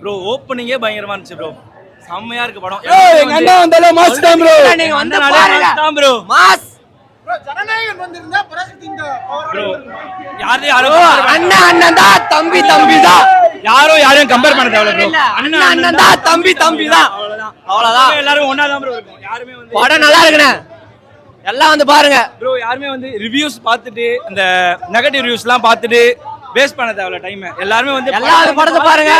Bro ஓப்பனிங்கே பயங்கரமா இருந்துச்சு bro செம்மையா இருக்கு படம். எங்க அண்ணா வந்தாலும் மாஸ் தான் bro. நீங்க வந்து அண்ணனாலே பாருங்க. மாஸ். தான் ப்ரோ மாஸ் ப்ரோ தம்பி தம்பி தான் யாரும் யாரையும் கம்பேர் பண்ண தேவையில்ல ப்ரோ அண்ணன் அண்ணன் தான் தம்பி தம்பி தான் அவ்வளவுதான். எல்லாரும் ஒண்ணா தான் ப்ரோ இருக்கும் யாருமே வந்து படம் நல்லா இருக்குண்ணே. எல்லாம் வந்து பாருங்க. ப்ரோ யாருமே வந்து ரிவ்யூஸ் பார்த்துட்டு அந்த நெகட்டிவ் ரிவ்யூஸ்லாம் பார்த்துட்டு வேஸ்ட் பண்ண தேவையில்ல டைம் எல்லாருமே வந்து அந்த படத்தை பாருங்க.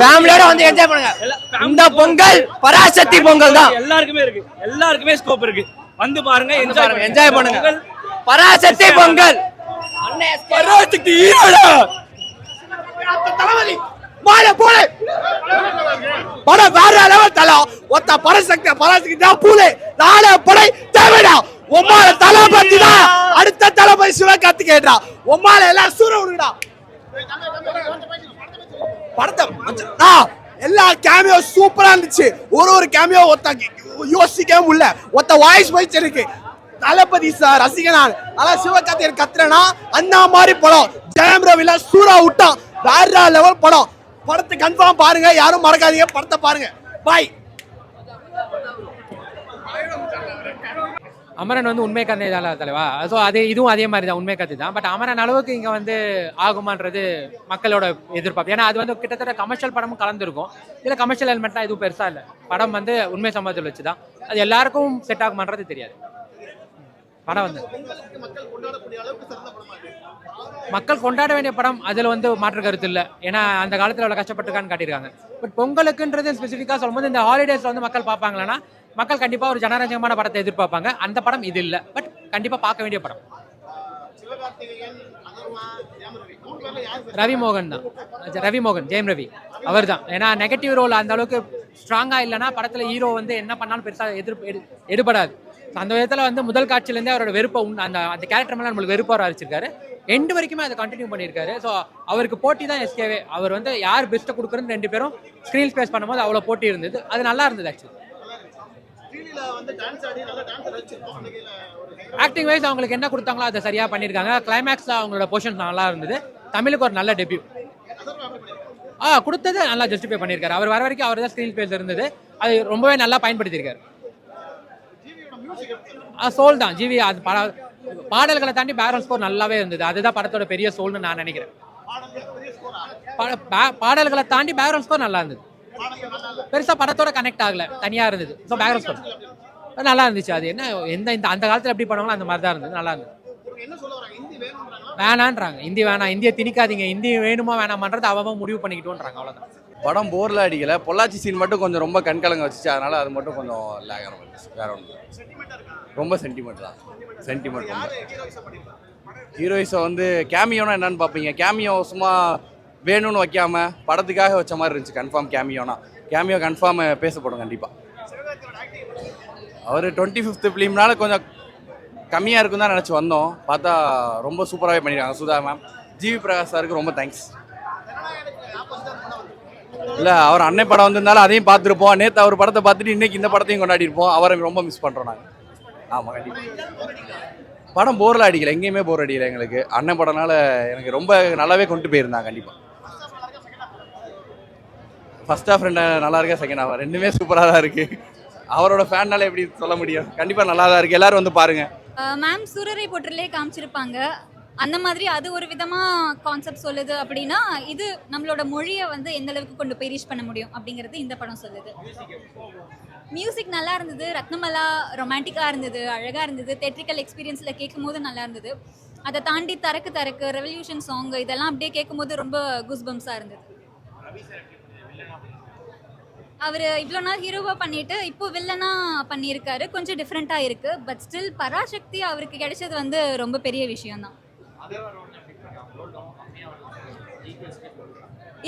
ஃபேமிலியோட வந்து என்ஜாய் பண்ணுங்க. இந்த பொங்கல் பராசக்தி பொங்கல் தான். எல்லாருக்குமே இருக்கு. எல்லாருக்குமே ஸ்கோப் இருக்கு. வந்து பாருங்க என்ஜாய் என்ஜாய் பண்ணுங்க. பொங்கல் பராசக்தி பொங்கல். பராசக்தி ஹீரோடா தளபதி. மாலை போல. படம் வேற லெவல் தலம் ஒத்த பரசக்தி பராசக்தி தான் பூலே நாளை படை தேவைடா. உம்மால தளபதி தான். அடுத்த தளபதி சிவகார்த்தி கேட்டா. உம்மால எல்லாம் சூற விடுடா படத்தை ஆ, எல்லா கேமியோ சூப்பரா இருந்துச்சு. ஒரு ஒரு கேமியோ ஒத்த யோசிக்கவே முடியல. ஒத்த வாய்ஸ் வாய்ஸ் இருக்கு. தளபதி சார் ரசிகனான் அதான் சிவகார்த்திகன் கத்துறனா அந்த மாதிரி படம். ஜெயம் ரவில சூரா விட்டான். வேற லெவல் படம். படத்தை கன்ஃபார்ம் பாருங்க. யாரும் மறக்காதீங்க. படத்தை பாருங்க. பாய் அமரன் வந்து உண்மை கதை தான் தலைவா. ஸோ அது இதுவும் அதே மாதிரி தான் உண்மை கதை தான். பட் அமரன் அளவுக்கு இங்கே வந்து ஆகுமான்றது மக்களோட எதிர்பார்ப்பு. ஏன்னா அது வந்து கிட்டத்தட்ட கமர்ஷியல் படமும் கலந்துருக்கும். இதில் கமர்ஷியல் ஹெல்மெட்லாம் எதுவும் பெருசாக இல்லை. படம் வந்து உண்மை சம்பவத்தில் வச்சு தான் அது எல்லாருக்கும் செட் ஆகுமான்றது தெரியாது. படம் வந்து. மக்கள் கொண்டாட வேண்டிய படம் அதில் வந்து மாற்று கருத்து இல்லை. ஏன்னா அந்த காலத்தில் அவ்வளோ கஷ்டப்பட்டுருக்கான்னு காட்டியிருக்காங்க. பட் பொங்கலுக்குன்றது ஸ்பெசிஃபிக்காக சொல்லும்போது இந்த ஹாலிடேஸில் வந்து மக்கள் பார்ப்பாங்களா மக்கள் கண்டிப்பாக ஒரு ஜனரஞ்சகமான படத்தை எதிர்பார்ப்பாங்க. அந்த படம் இது இல்லை. பட் கண்டிப்பாக பார்க்க வேண்டிய படம். ரவி மோகன் தான். ரவி மோகன் ஜெயம் ரவி. அவர் தான் ஏன்னா நெகட்டிவ் ரோல் அந்த அளவுக்கு ஸ்ட்ராங்காக இல்லைன்னா படத்தில் ஹீரோ வந்து என்ன பண்ணாலும் பெருசாக எதிர் எடு- எடுபடாது. அந்த விதத்தில் வந்து முதல் காட்சியிலேருந்தே அவரோட வெறுப்பை உண் அந்த அந்த கேரக்டர் மேலே நம்மளுக்கு வெறுப்பாக வச்சிருக்காரு எண்டு வரைக்குமே அதை கண்டினியூ பண்ணியிருக்காரு. ஸோ அவருக்கு போட்டி தான் எஸ்கேவே அவர் வந்து யார் பெஸ்ட்டை கொடுக்குறன்னு ரெண்டு பேரும் ஸ்க்ரீன் ஸ்பேஸ் பண்ணும்போது அவ்வளோ போட்டி இருந்தது. அது நல்லா இருந்தது ஆக்சுவலி ஆக்டிங் வைஸ் அவங்களுக்கு என்ன கொடுத்தாங்களோ அதை சரியாக பண்ணியிருக்காங்க. கிளைமேக்ஸில் அவங்களோட பொசிஷன் நல்லா இருந்தது. தமிழுக்கு ஒரு நல்ல டெபியூ ஆ கொடுத்தது நல்லா ஜஸ்டிஃபை பண்ணியிருக்காரு. அவர் வர வரைக்கும் அவர் தான் ஸ்க்ரீன் ஸ்பேஸ் இருந்தது. அது ரொம்பவே நல்லா பயன்படுத்தியிருக்காரு. ஆ சோல் தான். ஜிவி அது பட பாடல்களை தாண்டி பேக்ரவுண்ட் ஸ்கோர் நல்லாவே இருந்தது. அதுதான் படத்தோட பெரிய சோல்னு நான் நினைக்கிறேன். பாடல்களை தாண்டி பேக்ரவுண்ட் ஸ்கோர் நல்லா இருந்தது. பெருசா படத்தோட கனெக்ட் ஆகல. தனியா இருந்தது. ஸோ பேக்ரவுண்ட் ஸ்கோர் நல்லா இருந்துச்சு. அது என்ன எந்த இந்த அந்த காலத்தில் எப்படி பண்ணுவாங்களோ அந்த மாதிரி தான் இருந்தது. நல்லா இருந்தது. வேணான்றாங்க. இந்தி வேணாம். இந்தியை திணிக்காதீங்க. இந்தி வேணுமா வேணாமான்றது அவன் முடிவு பண்ணிக்கிட்டோன்றாங்க. அவ்வளோதான் படம் போரில் அடிக்கல. பொள்ளாச்சி சீன் மட்டும் கொஞ்சம் ரொம்ப கண்கலங்க வச்சுச்சு. அதனால அது மட்டும் கொஞ்சம் லேக் வேற ஒன்று ரொம்ப சென்டிமெண்ட் தான். சென்டிமெண்ட் ஹீரோயிஸை வந்து கேமியோனா என்னன்னு பார்ப்பீங்க கேமியோ சும்மா வேணும்னு வைக்காம படத்துக்காக வச்ச மாதிரி இருந்துச்சு. கன்ஃபார்ம் கேமியோனா. கேமியோ கன்ஃபார்ம் பேசப்படும் கண்டிப்பாக அவர் டுவெண்ட்டி ஃபிஃப்த் ஃபிலிம்னால கொஞ்சம் கம்மியாக இருக்கும் தான் நினச்சி வந்தோம். பார்த்தா ரொம்ப சூப்பராகவே பண்ணியிருக்காங்க சுதா மேம் ஜிவி பிரகாஷ் சாருக்கு ரொம்ப தேங்க்ஸ் இல்லை அவர் அன்னை படம் வந்திருந்தாலும் அதையும் பார்த்துருப்போம். நேற்று அவர் படத்தை பார்த்துட்டு இன்றைக்கி இந்த படத்தையும் கொண்டாடி இருப்போம் அவரை ரொம்ப மிஸ் பண்ணுறோம் நாங்கள் ஆமாம் கண்டிப்பாக படம் போரில் அடிக்கலை. எங்கேயுமே போர் அடிக்கலை எங்களுக்கு. அண்ணன் படம்னால எனக்கு ரொம்ப நல்லாவே கொண்டு போயிருந்தாங்க கண்டிப்பாக ஃபஸ்ட் ஹாஃப் ரெண்டு நல்லா இருக்கா? செகண்ட் ஹாஃப் ரெண்டுமே சூப்பராக தான் இருக்குது அவரோட ஃபேன்னால எப்படி சொல்ல முடியும்? கண்டிப்பா நல்லா தான் இருக்கு. எல்லாரும் வந்து பாருங்க. மேம் சுரரை போற்றிலே காமிச்சிருப்பாங்க. அந்த மாதிரி அது ஒரு விதமா கான்செப்ட் சொல்லுது அப்படின்னா இது நம்மளோட மொழியை வந்து எந்த அளவுக்கு கொண்டு போய் ரீச் பண்ண முடியும் அப்படிங்கிறது இந்த படம் சொல்லுது. மியூசிக் நல்லா இருந்தது ரத்னமலா ரொமான்டிக்காக இருந்தது அழகாக இருந்தது தேட்ரிக்கல் எக்ஸ்பீரியன்ஸில் கேட்கும் போது நல்லா இருந்தது. அதை தாண்டி தரக்கு தரக்கு ரெவல்யூஷன் சாங் இதெல்லாம் அப்படியே கேட்கும்போது ரொம்ப குஸ்பம்ஸாக இருந்தது. அவர் இவ்வளோ நாள் ஹீரோவாக பண்ணிட்டு இப்போ வில்லனா பண்ணியிருக்காரு. கொஞ்சம் டிஃப்ரெண்ட்டாக இருக்கு. பட் ஸ்டில் பராசக்தி அவருக்கு கிடைச்சது வந்து ரொம்ப பெரிய விஷயம்தான்.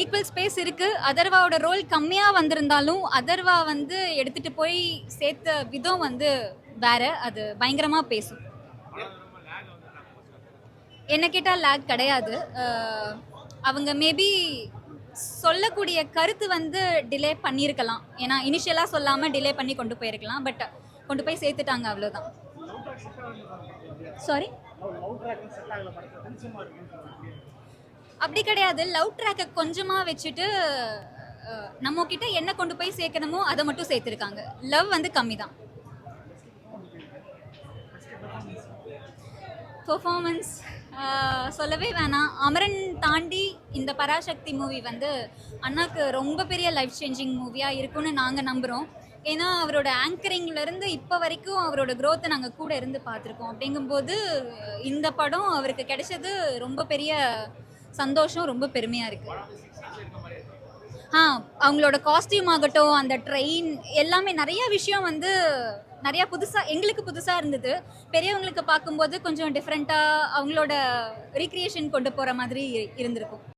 ஈக்குவல் ஸ்பேஸ் இருக்கு. அதர்வாவோட ரோல் கம்மியாக வந்திருந்தாலும் அதர்வா வந்து எடுத்துட்டு போய் சேர்த்த விதம் வந்து வேற. அது பயங்கரமாக பேசும். என்ன கேட்டால் லேக் கிடையாது. அவங்க மேபி சொல்லக்கூடிய கருத்து வந்து டிலே பண்ணியிருக்கலாம். ஏன்னா இனிஷியலாக சொல்லாமல் டிலே பண்ணி கொண்டு போயிருக்கலாம். பட் கொண்டு போய் சேர்த்துட்டாங்க அவ்வளோதான் சாரி அப்படி கிடையாது. லவ் ட்ராக்கை கொஞ்சமாக வச்சுட்டு நம்ம கிட்ட என்ன கொண்டு போய் சேர்க்கணுமோ அதை மட்டும் சேர்த்துருக்காங்க. லவ் வந்து கம்மி தான் பெர்ஃபார்மன்ஸ் சொல்லவே வேணாம். அமரன் தாண்டி இந்த பராசக்தி மூவி வந்து அண்ணாக்கு ரொம்ப பெரிய லைஃப் சேஞ்சிங் மூவியாக இருக்கும்னு நாங்கள் நம்புகிறோம் ஏன்னா அவரோட ஆங்கரிங்லேருந்து இப்போ வரைக்கும் அவரோட க்ரோத்தை நாங்கள் கூட இருந்து பார்த்துருக்கோம். அப்படிங்கும்போது இந்த படம் அவருக்கு கிடைச்சது ரொம்ப பெரிய சந்தோஷம் ரொம்ப பெருமையாக இருக்குது ஆ அவங்களோட காஸ்டியூம் ஆகட்டும் அந்த ட்ரெயின் எல்லாமே நிறைய விஷயம் வந்து நிறையா புதுசாக எங்களுக்கு புதுசாக இருந்தது. பெரியவங்களுக்கு பார்க்கும்போது கொஞ்சம் டிஃப்ரெண்ட்டாக அவங்களோட ரீக்ரியேஷன் கொண்டு போகிற மாதிரி இருந்திருக்கும்.